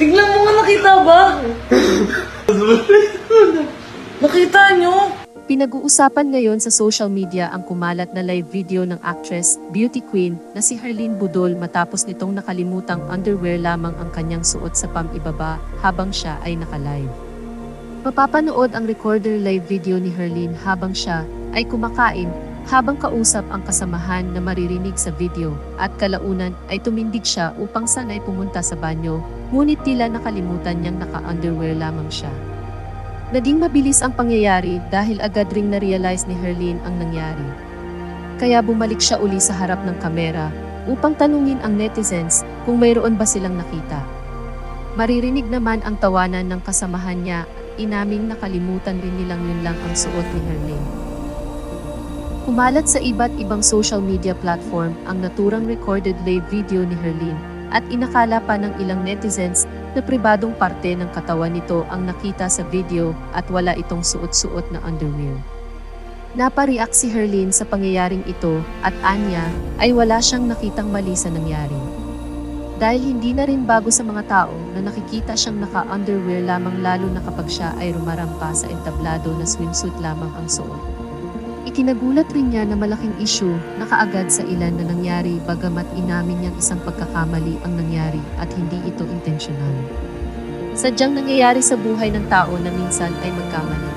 Tingnan mo nga nakita ba? Nakita nyo? Pinag-uusapan ngayon sa social media ang kumalat na live video ng actress, beauty queen, na si Harlene Budol matapos nitong nakalimutang underwear lamang ang kanyang suot sa pam-ibaba habang siya ay naka-live. Mapapanood ang recorder live video ni Harlene habang siya ay kumakain habang kausap ang kasamahan na maririnig sa video at kalaunan ay tumindig siya upang sanay pumunta sa banyo ngunit tila nakalimutan niyang naka-underwear lamang siya. Naging mabilis ang pangyayari dahil agad ring na-realize ni Herlene ang nangyari. Kaya bumalik siya uli sa harap ng kamera upang tanungin ang netizens kung mayroon ba silang nakita. Maririnig naman ang tawanan ng kasamahan niya at inaming nakalimutan rin nilang yun lang ang suot ni Herlene. Kumalat sa iba't ibang social media platform ang naturang recorded live video ni Herlene at inakala pa ng ilang netizens na pribadong parte ng katawan nito ang nakita sa video at wala itong suot-suot na underwear. Napareact si Herlene sa pangyayaring ito at anya ay wala siyang nakitang mali sa nangyari. Dahil hindi na rin bago sa mga tao na nakikita siyang naka-underwear lamang lalo na kapag siya ay rumarampa sa entablado na swimsuit lamang ang suot. Ikinagulat rin niya na malaking issue na kaagad sa ilan na nangyari bagamat inamin niyang isang pagkakamali ang nangyari at hindi ito intentional. Sadyang nangyayari sa buhay ng tao na minsan ay magkamali.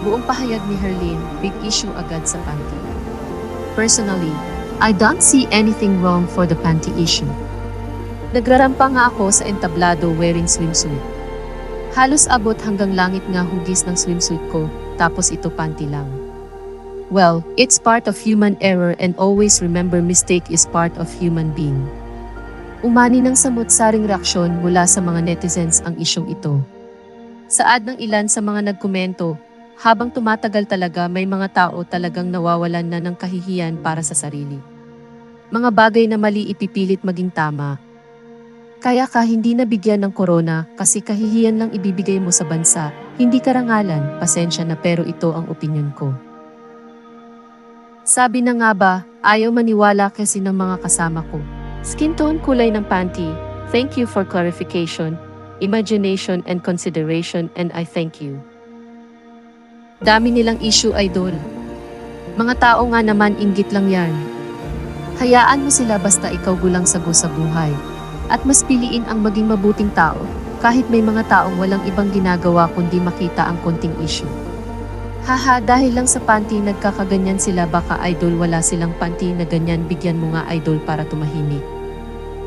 Buong pahayag ni Herlene, big issue agad sa panty. Personally, I don't see anything wrong for the panty issue. Nagrarampa nga ako sa entablado wearing swimsuit. Halos abot hanggang langit nga hugis ng swimsuit ko, tapos ito panty lang. Well, it's part of human error and always remember mistake is part of human being. Umani ng samot-saring reaksyon mula sa mga netizens ang isyong ito. Saad ng ilan sa mga nagkomento, habang tumatagal talaga may mga tao talagang nawawalan na ng kahihiyan para sa sarili. Mga bagay na mali ipipilit maging tama. Kaya ka hindi nabigyan ng corona kasi kahihiyan lang ibibigay mo sa bansa, hindi karangalan, pasensya na pero ito ang opinion ko. Sabi na nga ba, ayaw maniwala kasi ng mga kasama ko. Skin tone kulay ng panty, thank you for clarification, imagination and consideration and I thank you. Dami nilang issue idol. Mga tao nga naman inggit lang yan. Hayaan mo sila basta ikaw gulang sago sa buhay. At mas piliin ang maging mabuting tao, kahit may mga taong walang ibang ginagawa kundi makita ang konting issue. Haha, dahil lang sa panty nagkakaganyan sila baka idol wala silang panty na ganyan bigyan mo nga idol para tumahimik.